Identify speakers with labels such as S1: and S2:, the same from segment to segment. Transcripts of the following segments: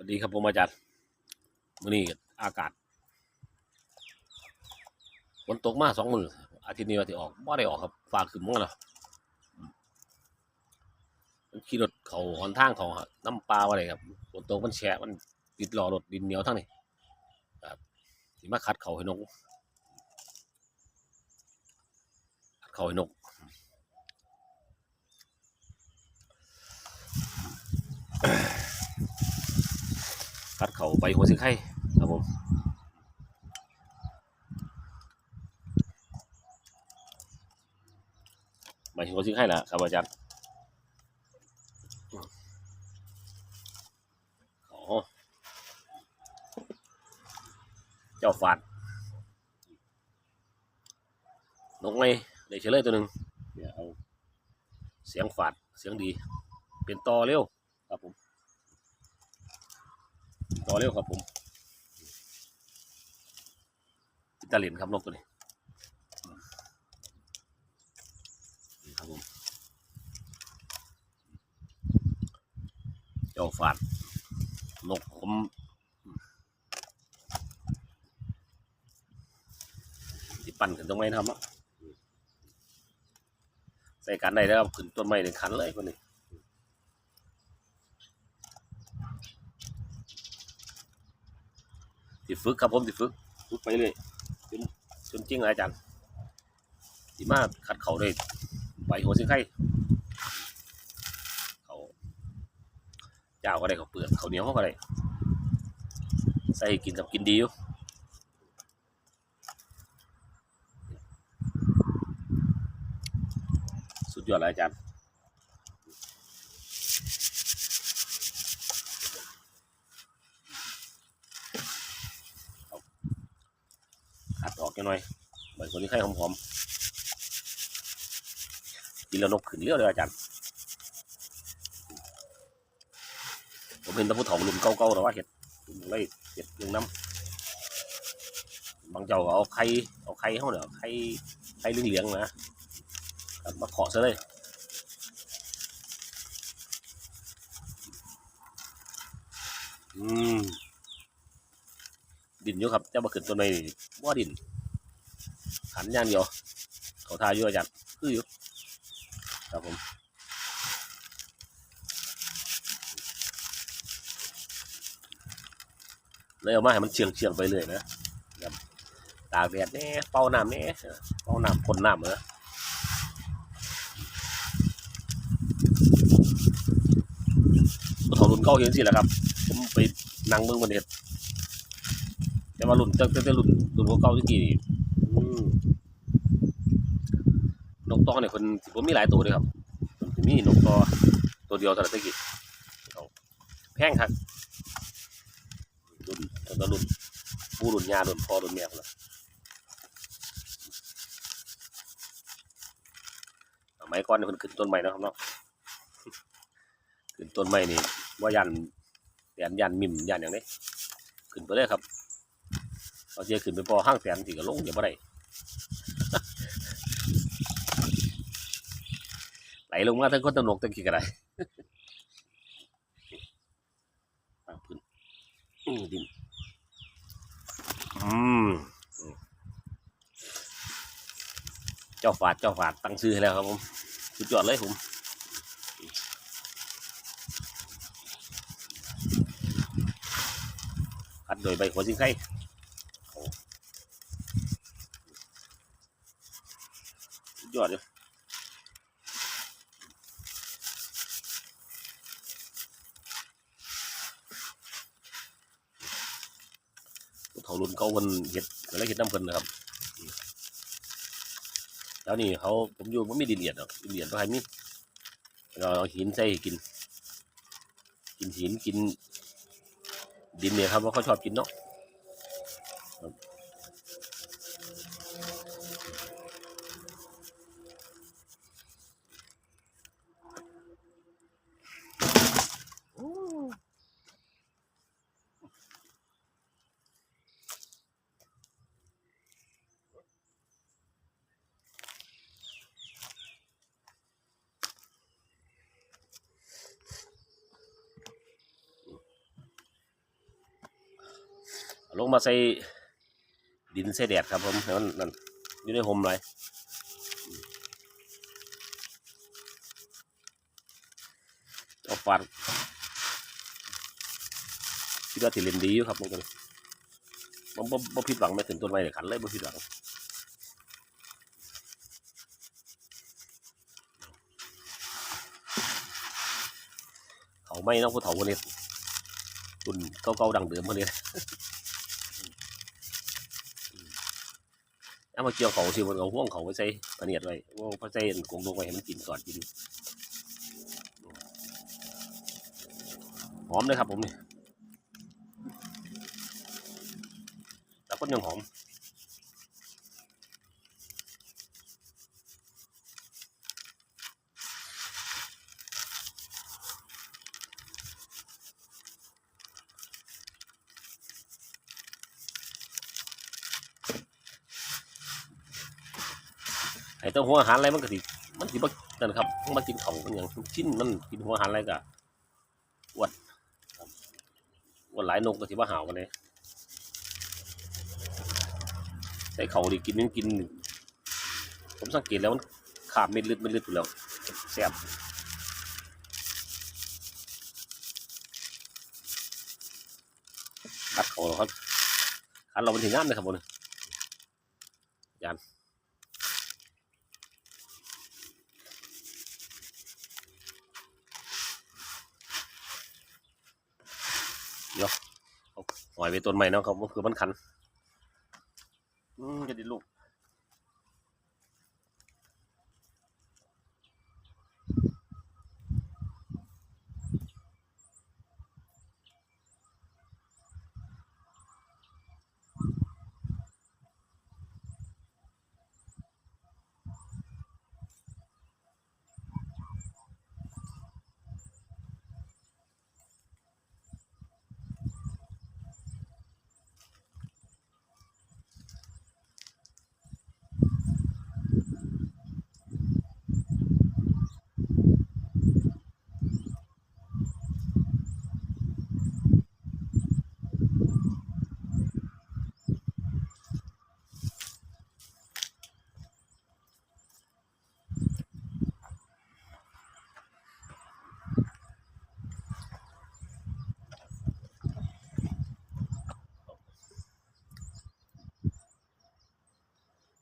S1: สวัสดีครับผมอาจารย์มื้อนี้อากาศฝนตกมาสองมืออาทิตย์นี้ว่าสิออกบ่ได้ออกครับฟ้าครึ้มมั้งล่ะมันขี่รถเขาหอนทางเขาน้ำปลาว่าไรครับฝนตกมันแฉะมันติดหลอรถดินเหนียวทั้งนี้ครับสิมาคัดเขาให้นกคัดเขาให้นก เขาไปหัวสิไข่ครับผมไปหัวสิไข่ละครับอาจารย์อ๋อเจ้าฟาดนกไงได้เฉลยตัวหนึ่งเดี๋ยวเอาเสียงฟาดเสียงดี เป็นต่อเร็วครับผม ต่อเร็วครับผมอิตาเลียนครับนกตัวนี้ครับผมเจ้าฟาดนกผมที่ปั่นขึ้นตรงไหนทำอะใส่กันได้แล้วขึ้นต้นไม้ในขันเลยคนนี้สิ ฝึกครับผมสิฝึกฝึกไปเลยจนจนจริงเลยอาจารย์สิมาคัดเขาได้ใบหัวสิงไข่เขาเจ้าก็ได้เขาเปลือกเขาเหนียวเขาก็ได้ใส่กินกับกินดีอยู่สุดยอดเลยอาจารย์ ขัดออก จังหน่อยใบคนที่ไข่หอมๆกินแล้วนกขึ้นเรียวเลยอาจารย์ผมเห็นตะผู้เฒ่ารุ่นเก่าๆแต่ว่าเห็ดเลยเห็ดเรื่งน้ำบางเจ้าก็เอาไข่เอาไข่เขาเนี่ยเอาไข่ไข่เหลืองๆนะมาเคาะซะเลยอืมดินอยู่ครับเจ้ามาขึ้นต้นไม้นี่ว่าดิน ขันย่างเดียวเขาทาอยู่อาจารย์คืออยู่ครับผมเลยเอามาให้มันเชียงเชียงไปเลยนะตากแดดเนี่ยเป่าน้ำเนี่ยเป่าน้ำพ่นน้ำเนอะผู้เฒ่ารุ่นเก่าเห็นสิแหละครับ ผมไปนั่งเมืองมันเห็ดแต่ว่ารุ่นตั้งแต่รุ่นรุ่นเก่าที่กี่นี่อืมน กตอเนี่ยคนสิผมมีหลายตัวเลยครับมีนกตอตัวเดียวเท่านั้นตะกี้เอาแพงครับรุ่นตั้งแต่รุ่นปูรุ่นยารุ่นพ่อรุ่นแม่พุ่นละสมัยก่อนเนี่ยเพิ่นขึ้นต้นไม้นะครับเนาะขึ้นต้นไม้นี่ว่ายันยันยันมิมยันอย่างนี้ขึ้นไปเลยครับเอาเสียขึ้นไปพอห้างแสนสิก็ลงอย่าบ่ได้ ไห ลลงมาทั้งคนตะนกทั้งขี้กระไดอะพื้นอืมดินอืมเจ้าฝาดเจ้าฝาดตั้งชื่อให้แล้วครับผมสุดยอดเลยผมคัดโดยใบหัวสิงไข่สุดยอดเลย เขารุ่นเขามันเห็ดอะไรเห็ดน้ำเพิ่นนะครับแล้วนี่เขาผมอยู่ไม่มีดินเหลียดหรอกดินเหลียดก็ให้มีเราเอาหินใส่กิน กินหินกิน ดินเนี่ยครับว่าเขาชอบกินเนาะ ลงมาใส่ดินใส่แดดครับผมให้มันนั่นอยู่ในห่มเลยเอาฟาดคิดว่าสิเล่นดีอยู่ครับมันก็บ่บ่บ่ผิดหวังไม่ถึงต้นไม้เลยขันเลยบ่ผิดหวังเขาไม่น้องผู้เฒ่าคนนี้รุ่นเก่าๆดังเดิมคนนี้ เอามาเกี่ยวเขาสิมันเอาห่วงเขาไปใส่ปะเนียดไว้ว่าพอใส่กงลงไว้ให้มันกินก่อนกินหอมเลยครับผมนี่แล้วก็ยังหอม ไอ้เต้าหัวอาหารอะไรมันก็สิมันสิบ่นั่นครับมันมากินเขามันอย่างชิ้นมันกินหัวอาหารอะไรก็อวนครับอ้วนหลายนกก็สิว่าหาวกันเลยใส่เขาดิกินมันกินผมสังเกตแล้วมันขาบเม็ดเลือดเม็ดเลือดอยู่แล้วแซ่บคัดเขาเหรอครับคัดเราเป็นถึงงานเลยครับผมยาน หอยไปต้นใหม่เนาะครับมันคือมันคัน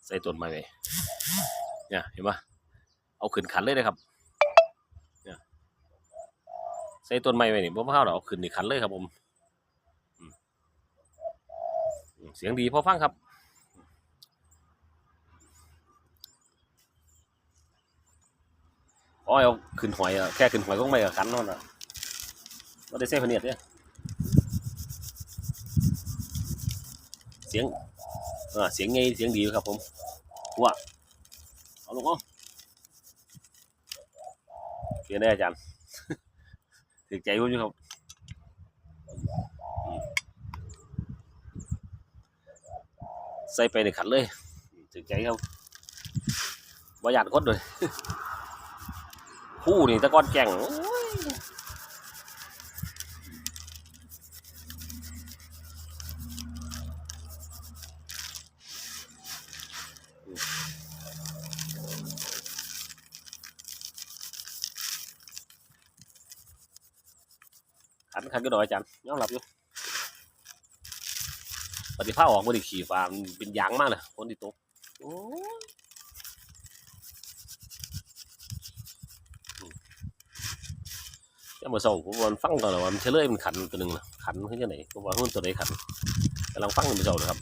S1: ใส่ต้นไม้ไปเนี่ยเห็นปะเอาขึ้นขันเลยนะครับเนี่ยใส่ต้นไม้ไปนี่บ่พลาดหรอกเอาขึ้นนี่ขันเลยครับผมเสียงดีพอฟังครับอ๋อเอาขึ้นหอยอะแค่ขึ้นหอยก็ไม่กับขันนั่นน่ะไม่ได้ใส่พเนียดเนี่ยเสียงอ่าเสียงไงเสียงดีครับผม ว่าเอาลงเอาเสียงได้อาจารย์ถึงใจผมอยู่ครับใส่ไปในขันเลยถึงใจครับว่าหยาดคดเลยคู่นี่ตะก้อนแก่ง ขันขันก็ดอกอาจารย์ยอมรับอยู่ปฏิภาออกมาดิขี่ฟามเป็นยางมากเลยคนที่ตกโอ้ยยังมาส่งผมวันฟังก่อนเลยว่ามันเฉลยมันขันตัวหนึ่งนะขันขึ้นยังไหนผมว่าหุ้นตัวไหนขันกำลังฟังมันเจ้าเลยครับ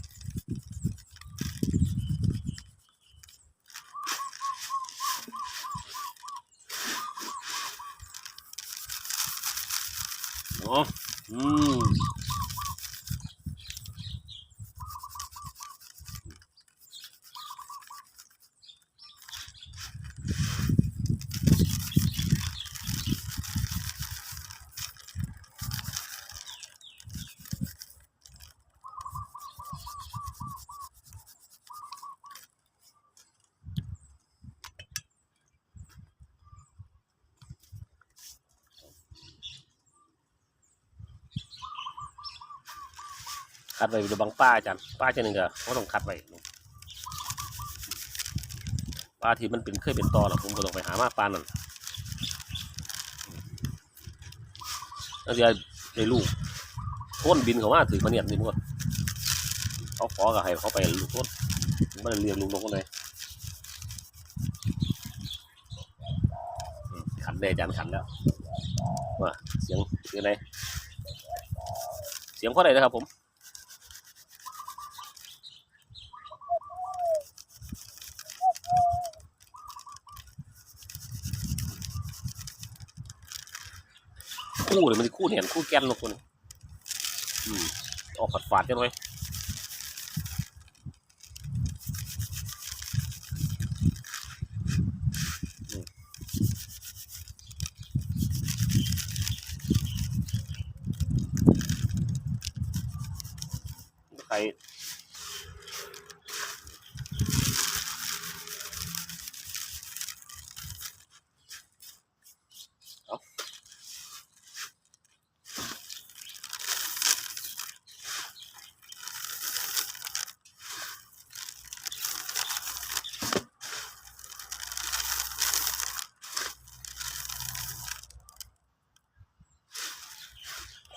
S1: คัดไว้ดูบางป้าอาจารย์ป้าเจาหนึ่งก็เขาต้องคัดไว้ป้าที่มันเป็นเคยเป็นตอหรอกผมก็ต้องไปหามาปลานั่นแล้วจะได้ลูกต้นบินเขามาถือมาเนี่ยนี่มั้งเขาขอกับให้เขาไปลูกต้นไม่ได้เรียนลูกนกเลยขันได้อาจารย์ขันแล้วว่าเสียงเสียงอะไรเสียงเพราะอะไรนะครับผม คู่เลยมันคู่เห็นคู่แกนลงคนอืมออกฝาดฝาดๆจังเลย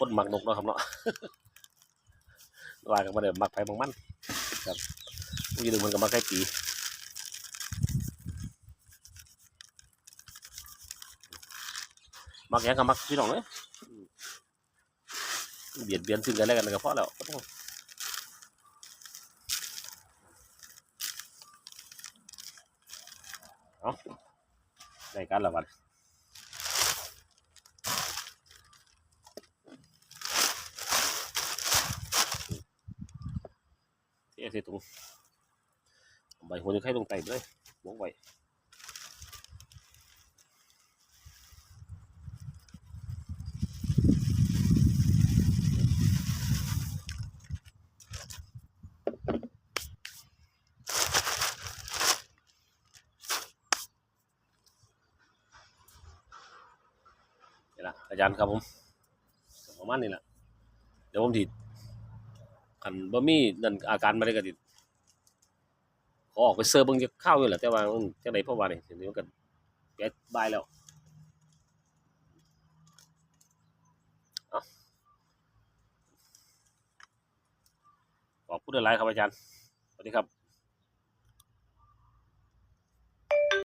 S1: คนหมักนกเนาะครับเนาะว่ากันมาเดี๋ยวหมักไปบางมันครับมันจะดูมันกับมักไก่ปีมักหยังกับมักพี่น้องเลยเบียดเบียนซึ่งกันและกันก็พอแล้วเอาได้การละวัน เสียสิตรงใบหัวจะไข่ลงไตไปเลยมองไว้นี่ละอาจารย์ครับผมประมาณนี้แหละเดี๋ยวผมถิันบ่มีนั่นอาการมาได้ก็ติขอออกไปเซิร์ฟเบิ่งจะข้าอยู่แหละแต่ว่ามันจังได๋เพราะว่านี่เดี๋ยวมันก็แก๊สบายแล้วเอาขอบคุณหลายครับอาจารย์สวัสดีครับ